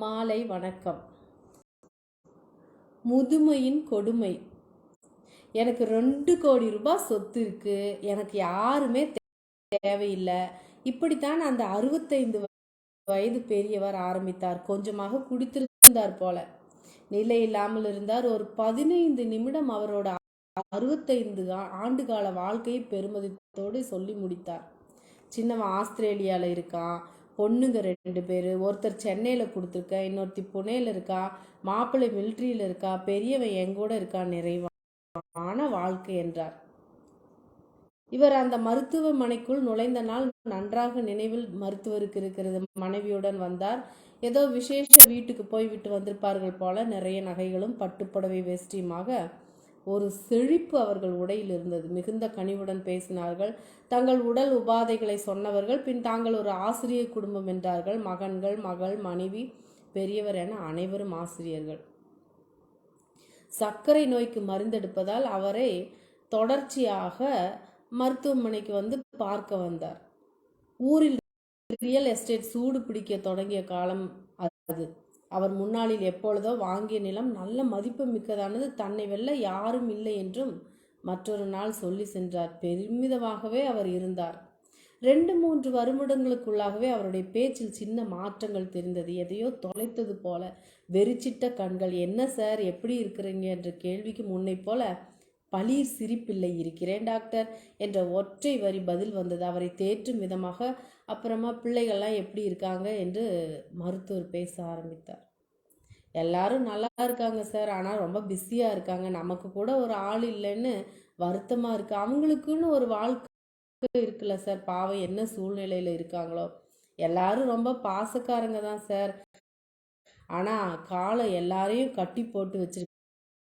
மாலை வணக்கம். முதுமையின் கொடுமை. எனக்கு ரெண்டு கோடி ரூபாய் சொத்து இருக்கு. எனக்கு யாருமே தேவையில்லை. இப்படித்தான் அந்த அறுபத்தைந்து வயது பெரியவர் ஆரம்பித்தார். கொஞ்சமாக குடித்திருந்தார் போல. நிலை இல்லாமல் இருந்தார். ஒரு பதினைந்து நிமிடம் அவரோட அறுபத்தைந்து ஆண்டுகால வாழ்க்கையை பெருமதித்தோடு சொல்லி முடித்தார். சின்னவன் ஆஸ்திரேலியாவில் இருக்கான். பொண்ணுங்க ரெண்டு பேர். ஒருத்தர் சென்னையில் கொடுத்துருக்க இன்னொருத்தி புனேல இருக்கா மாப்பிள்ளை மிலிட்ரியில் இருக்கா பெரியவன் எங்கூட இருக்கா நிறைவான வாழ்க்கை என்றார். இவர் அந்த மருத்துவமனைக்குள் நுழைந்த நாள் நன்றாக நினைவில் மருத்துவருக்கு இருக்கிறது. மனைவியுடன் வந்தார். ஏதோ விசேஷ வீட்டுக்கு போய் விட்டு வந்திருப்பார்கள் போல நிறைய நகைகளும் பட்டுப்புடவை வேஷ்டியுமாக ஒரு செழிப்பு அவர்கள் உடையில் இருந்தது. மிகுந்த கனிவுடன் பேசினார்கள். தங்கள் உடல் உபாதைகளை சொன்னவர்கள் பின் தாங்கள் ஒரு ஆசிரியர் குடும்பம் என்றார்கள். மகன்கள் மகள் மனைவி பெரியவர் என அனைவரும் ஆசிரியர்கள். சர்க்கரை நோய்க்கு மருந்தெடுப்பதால் அவரை தொடர்ச்சியாக மருத்துவமனைக்கு வந்து பார்க்க வந்தார். ஊரில் ரியல் எஸ்டேட் சூடு பிடிக்க தொடங்கிய காலம் அது. அவர் முன்னாளில் எப்பொழுதோ வாங்கிய நிலம் நல்ல மதிப்பு மிக்கதானது தன்னை வெல்ல யாரும் இல்லை என்றும் மற்றொரு நாள் சொல்லி சென்றார். பெருமிதமாகவே அவர் இருந்தார். ரெண்டு மூன்று வருடங்களுக்குள்ளாகவே அவருடைய பேச்சில் சின்ன மாற்றங்கள் தெரிந்தது. எதையோ தொலைத்தது போல வெறிச்சிட்ட கண்கள் என்ன சார் எப்படி இருக்கிறீங்க? என்ற கேள்விக்கு முன்னை போல பளிர் சிரிப்பில்லை இருக்கிறேன் டாக்டர் என்ற ஒற்றை வரி பதில் வந்தது. அவரை தேற்றும் விதமாக அப்புறமா பிள்ளைகள்லாம் எப்படி இருக்காங்க? என்று மருத்துவர் பேச ஆரம்பித்தார். எல்லாரும் நல்லா இருக்காங்க சார். ஆனால் ரொம்ப பிஸியாக இருக்காங்க. நமக்கு கூட ஒரு ஆள் இல்லைன்னு வருத்தமாக இருக்குது அவங்களுக்குன்னு ஒரு வாழ்க்கை இருக்குல்ல சார். பாவம் என்ன சூழ்நிலையில் இருக்காங்களோ. எல்லாரும் ரொம்ப பாசக்காரங்க தான் சார். ஆனால் காலை எல்லாரையும் கட்டி போட்டு வச்சிருக்கு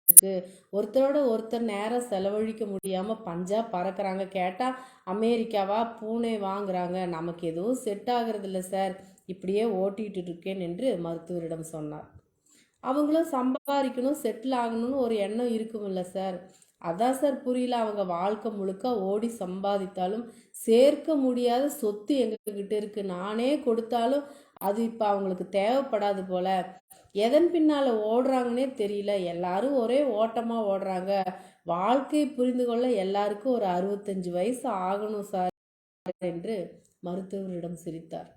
இருக்கு ஒருத்தரோட ஒருத்தர் நேரம் செலவழிக்க முடியாமல் பஞ்சா பறக்கிறாங்க. கேட்டால் அமெரிக்காவா? பூனே வாங்குறாங்க. நமக்கு எதுவும் செட் ஆகிறது இல்லை சார். இப்படியே ஓட்டிகிட்டு இருக்கேன் என்று மருத்துவரிடம் சொன்னார். அவங்களும் சம்பாதிக்கணும் செட்டில் ஆகணும்னு ஒரு எண்ணம் இருக்குமில்ல சார். அதான் சார் புரியல. அவங்க வாழ்க்கை முழுக்க ஓடி சம்பாதித்தாலும் சேர்க்க முடியாத சொத்து எங்ககிட்ட இருக்கு. நானே கொடுத்தாலும் அது இப்போ அவங்களுக்கு தேவைப்படாது போல. எதன் பின்னால் ஓடுறாங்கன்னே தெரியல. எல்லாரும் ஒரே ஓட்டமாக ஓடுறாங்க. வாழ்க்கையை புரிந்து கொள்ள எல்லாருக்கும் ஒரு அறுபத்தஞ்சு வயசு ஆகணும் சார் என்று மருத்துவரிடம் சிரித்தார்.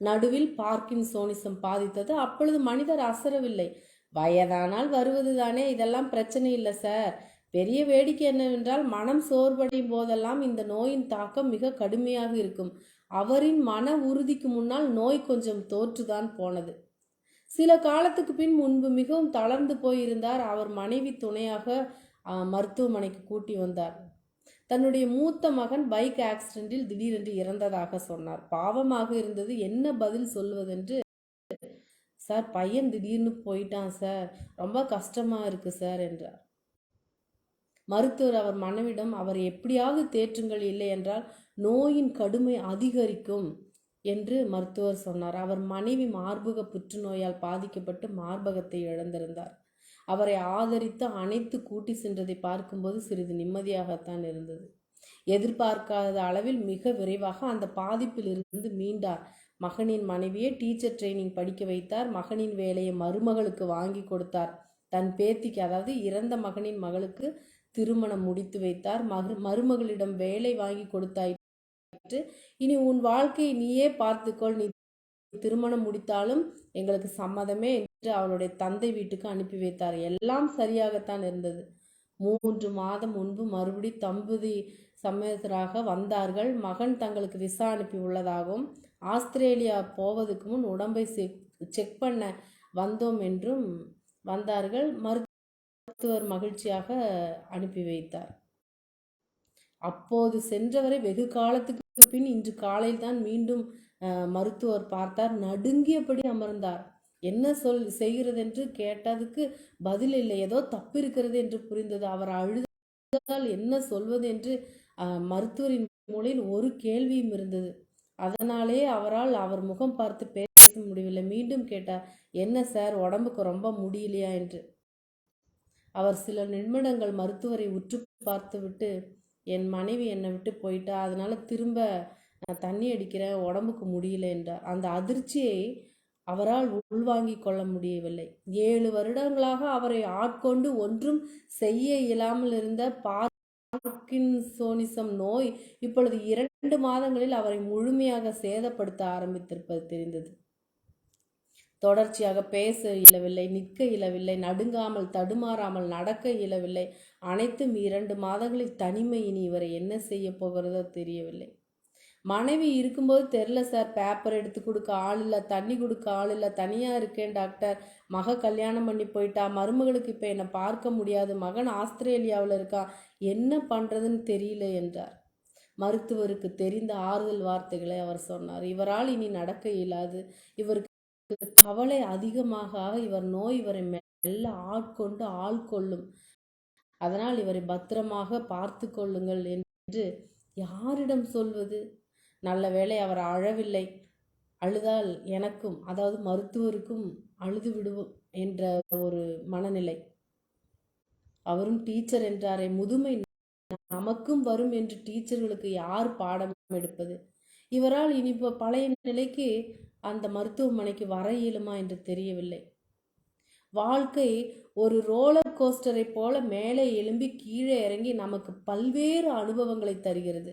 நடுவில் பார்க்கின் சோனிசம் பாதித்தது. அப்பொழுது மனிதர் அசரவில்லை. வயதானால் வருவது தானே இதெல்லாம் பிரச்சனை இல்லை சார். பெரிய வேடிக்கை என்னவென்றால் மனம் சோர்வடையும் போதெல்லாம் இந்த நோயின் தாக்கம் மிக கடுமையாக இருக்கும். அவரின் மன உறுதிக்கு முன்னால் நோய் கொஞ்சம் தோற்றுதான் போனது. சில காலத்துக்கு பின் முன்பு மிகவும் தளர்ந்து போயிருந்தார் அவர் மனைவி துணையாக மருத்துவமனைக்கு கூட்டி வந்தார். தன்னுடைய மூத்த மகன் பைக் ஆக்சிடென்டில் திடீரென்று இறந்ததாக சொன்னார். பாவமாக இருந்தது. என்ன பதில் சொல்வதென்று சார் பையன் திடீர்னு போயிட்டான் சார். ரொம்ப கஷ்டமாக இருக்குது சார் என்றார். மருத்துவர் அவர் மனைவிடம் அவர் எப்படியாவது தேற்றுங்கள் இல்லை என்றால் நோயின் கடுமை அதிகரிக்கும். என்று மருத்துவர் சொன்னார். அவர் மனைவி மார்பக புற்றுநோயால் பாதிக்கப்பட்டு மார்பகத்தை இழந்திருந்தார். அவரை ஆதரித்து அனைத்து கூட்டி சென்றதை பார்க்கும்போது சிறிது நிம்மதியாகத்தான் இருந்தது. எதிர்பார்க்காத அளவில் மிக விரைவாக அந்த பாதிப்பில் இருந்து மீண்டார். மகனின் மனைவியை டீச்சர் ட்ரைனிங் படிக்க வைத்தார். மகனின் வேலையை மருமகளுக்கு வாங்கி கொடுத்தார். தன் பேத்திக்கு அதாவது இறந்த மகனின் மகளுக்கு திருமணம் முடித்து வைத்தார். மரு மருமகளிடம் வேலை வாங்கி கொடுத்தாய் இனி உன் வாழ்க்கையை நீயே பார்த்துக்கொள். நீ திருமணம் முடித்தாலும் எங்களுக்கு சம்மதமே என்று அவளுடைய தந்தை வீட்டுக்கு அனுப்பி வைத்தார். எல்லாம் சரியாகத்தான் இருந்தது. மூன்று மாதம் முன்பு மறுபடி தம்பதி சமேதராக வந்தார்கள். மகன் தங்களுக்கு விசா அனுப்பி உள்ளதாகவும் ஆஸ்திரேலியா போவதற்கு முன் உடம்பை செக் பண்ண வந்தோம் என்றும் வந்தார்கள். மருத்துவர் மகிழ்ச்சியாக அனுப்பி வைத்தார். அப்போது சென்றவரை வெகு காலத்துக்கு பின் இன்று காலையில் தான் மீண்டும் மருத்துவர் பார்த்தார். நடுங்கியபடி அமர்ந்தார். என்ன சொல் செய்கிறதென்று கேட்டதுக்கு பதில் இல்லை. ஏதோ தப்பு இருக்கிறது என்று புரிந்தது. அவர் அழுதால் என்ன சொல்வது என்று மருத்துவரின் மூலையில் ஒரு கேள்வியும் இருந்தது. அதனாலே அவரால் அவர் முகம் பார்த்து பேச முடியவில்லை. மீண்டும் கேட்டார் என்ன சார் உடம்புக்கு ரொம்ப முடியலையா? என்று. அவர் சில நிமிடங்கள் மருத்துவரை உற்று பார்த்துவிட்டு என் மனைவி என்னை விட்டு போயிட்டா அதனால் திரும்ப நான் தண்ணி அடிக்கிறேன் உடம்புக்கு முடியல என்றார். அந்த அதிர்ச்சியை அவரால் உள்வாங்கி கொள்ள முடியவில்லை. ஏழு வருடங்களாக அவரை ஆட்கொண்டு ஒன்றும் செய்ய இயலாமல் இருந்த பார்க்கின்சோனிசம் நோய் இப்பொழுது இரண்டு மாதங்களில் அவரை முழுமையாக சேதப்படுத்த ஆரம்பித்திருப்பது தெரிந்தது. தொடர்ச்சியாக பேச இயலவில்லை நிற்க இயலவில்லை நடுங்காமல் தடுமாறாமல் நடக்க இயலவில்லை. அனைத்தும் இரண்டு மாதங்களில் தனிமை இனி இவரை என்ன செய்ய போகிறதோ தெரியவில்லை. மனைவி இருக்கும்போது தெரில சார் பேப்பர் எடுத்து கொடுக்க ஆள் இல்லை தண்ணி கொடுக்க ஆள் இல்லை தனியாக இருக்கேன் டாக்டர் மக கல்யாணம் பண்ணி போயிட்டா மருமகளுக்கு இப்போ என்னை பார்க்க முடியாது மகன் ஆஸ்திரேலியாவில் இருக்கா என்ன பண்ணுறதுன்னு தெரியல என்றார். மருத்துவருக்கு தெரிந்த ஆறுதல் வார்த்தைகளை அவர் சொன்னார். இவரால் இனி நடக்க இயலாது. இவருக்கு கவலை அதிகமாக இவர் நோய் இவரை மெல்ல ஆட்கொண்டு ஆள் கொள்ளும். அதனால் இவரை பத்திரமாக பார்த்து கொள்ளுங்கள் என்று யாரிடம் சொல்வது? நல்ல வேளை அவர் அழவில்லை. அழுதால் எனக்கும் அதாவது மருத்துவருக்கும் அழுது விடுவோம் என்ற ஒரு மனநிலை. அவரும் டீச்சர் என்றாரே முதுமை நமக்கும் வரும் என்று டீச்சர்களுக்கு யார் பாடம் எடுப்பது? இவரால் இனி இப்போ பழைய நிலைக்கு அந்த மருத்துவமனைக்கு வர இயலுமா என்று தெரியவில்லை. வாழ்க்கை ஒரு ரோலர் கோஸ்டரை போல மேலே எழும்பி கீழே இறங்கி நமக்கு பல்வேறு அனுபவங்களை தருகிறது.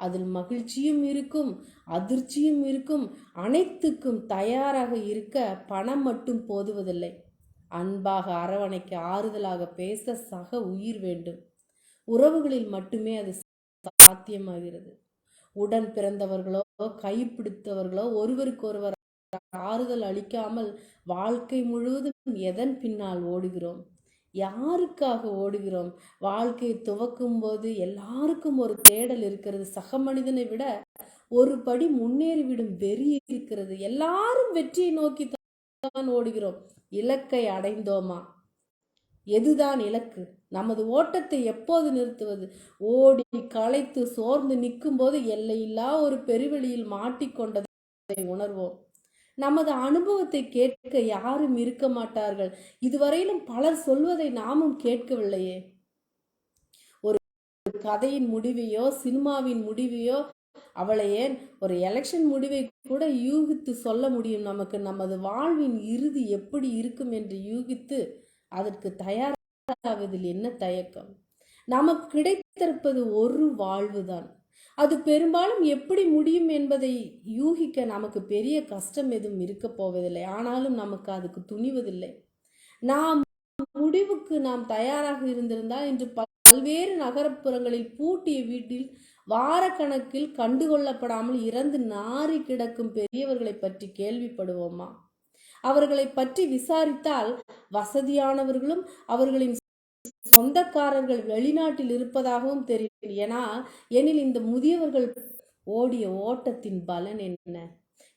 அதில் மகிழ்ச்சியும் இருக்கும் அதிர்ச்சியும் இருக்கும் அனைத்துக்கும் தயாராக இருக்க பணம் மட்டும் போதுவதில்லை. அன்பாக அரவணைக்க ஆறுதலாக பேச சக உயிர் வேண்டும். உறவுகளில் மட்டுமே அது சாத்தியமாகிறது. உடன் பிறந்தவர்களோ கைப்பிடித்தவர்களோ ஒருவருக்கொருவர் ஆறுதல் அளிக்காமல் வாழ்க்கை முழுவதும் எதன் பின்னால் ஓடுகிறோம்? யாருக்காக ஓடுகிறோம்? வாழ்க்கையை துவக்கும் போது எல்லாருக்கும் ஒரு தேடல் இருக்கிறது. சக மனிதனை விட ஒரு படி முன்னேறிவிடும் வெறி இருக்கிறது. எல்லாரும் வெற்றியை நோக்கி தான் ஓடுகிறோம். இலக்கை அடைந்தோமா? எதுதான் இலக்கு? நமது ஓட்டத்தை எப்போது நிறுத்துவது? ஓடி களைத்து சோர்ந்து நிற்கும் போது எல்லையில்லா ஒரு பெருவெளியில் மாட்டிக்கொண்டதை உணர்வோம். நமது அனுபவத்தை கேட்க யாரும் இருக்க மாட்டார்கள். இதுவரையிலும் பலர் சொல்வதை நாமும் கேட்கவில்லையே. ஒரு கதையின் முடிவையோ சினிமாவின் முடிவையோ அவளை ஏன் ஒரு எலெக்ஷன் முடிவை கூட யூகித்து சொல்ல முடியும்? நமக்கு நமது வாழ்வின் இறுதி எப்படி இருக்கும் என்று யூகித்து அதற்கு தயாராவதில் என்ன தயக்கம்? நமக்கு கிடைத்திருப்பது ஒரு வாழ்வுதான். அது பெரும்பாலும் எப்படி முடியும் என்பதை யூகிக்க நமக்கு பெரிய கஷ்டம் எதுவும் இருக்க போவதில்லை. ஆனாலும் நமக்கு அதுக்கு துணிவதில்லை. நாம் முடிவுக்கு நாம் தயாராக இருந்திருந்தால் இன்று பல்வேறு நகரப்புறங்களில் பூட்டிய வீட்டில் வாரக்கணக்கில் கண்டுகொள்ளப்படாமல் இறந்து நாறி கிடக்கும் பெரியவர்களை பற்றி கேள்விப்படுவோமா? அவர்களை பற்றி விசாரித்தால் வசதியானவர்களும் அவர்களின் சொந்தக்காரர்கள் வெளிநாட்டில் இருப்பதாகவும் தெரியும். ஏன்னா எனில் இந்த முதியவர்கள் ஓடிய ஓட்டத்தின் பலன் என்ன?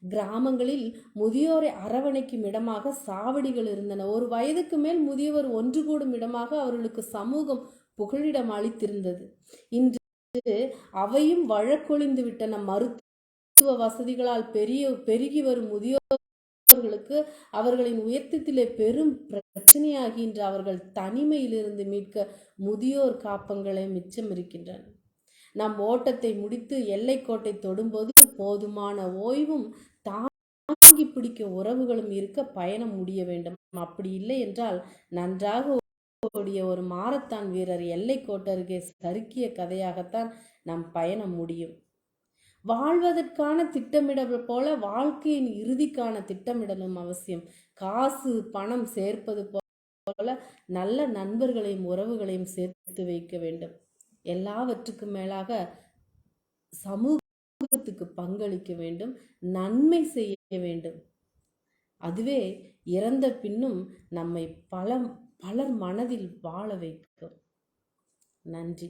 கிராமங்களில் முதியோரை அரவணைக்கும் இடமாக சாவடிகள் இருந்தன. ஒரு வயதுக்கு மேல் முதியவர் ஒன்று கூடும் இடமாக அவர்களுக்கு சமூகம் புகழிடம் அளித்திருந்தது. இன்று அவையும் வழக்கொழிந்து விட்டன. மருத்துவ வசதிகளால் பெரிய பெருகி வரும் முதியோர் அவர்களுக்கு அவர்களின் உயர்த்தத்திலே பெரும் பிரச்சனையாகின்ற அவர்கள் தனிமையிலிருந்து மீட்க முதியோர் காப்பங்களை மிச்சம் இருக்கின்றன. நம் ஓட்டத்தை முடித்து எல்லைக்கோட்டை தொடும்போது போதுமான ஓய்வும் தாங்கி பிடிக்க உறவுகளும் இருக்க பயணம் முடிய வேண்டும். அப்படி இல்லை என்றால் நன்றாக ஓடிய ஒரு மாரத்தான் வீரர் எல்லைக்கோட்டருகே சறுக்கிய கதையாகத்தான் நம் பயணம் முடியும். வாழ்வதற்கான திட்டமிடல் போல வாழ்க்கையின் இறுதிக்கான திட்டமிடலும் அவசியம். காசு பணம் சேர்ப்பது போல நல்ல நண்பர்களையும் உறவுகளையும் சேர்த்து வைக்க வேண்டும். எல்லாவற்றுக்கும் மேலாக சமூகத்துக்கு பங்களிக்க வேண்டும் நன்மை செய்ய வேண்டும். அதுவே இறந்த பின்னும் நம்மை பல பலர் மனதில் வாழ வைக்கும். நன்றி.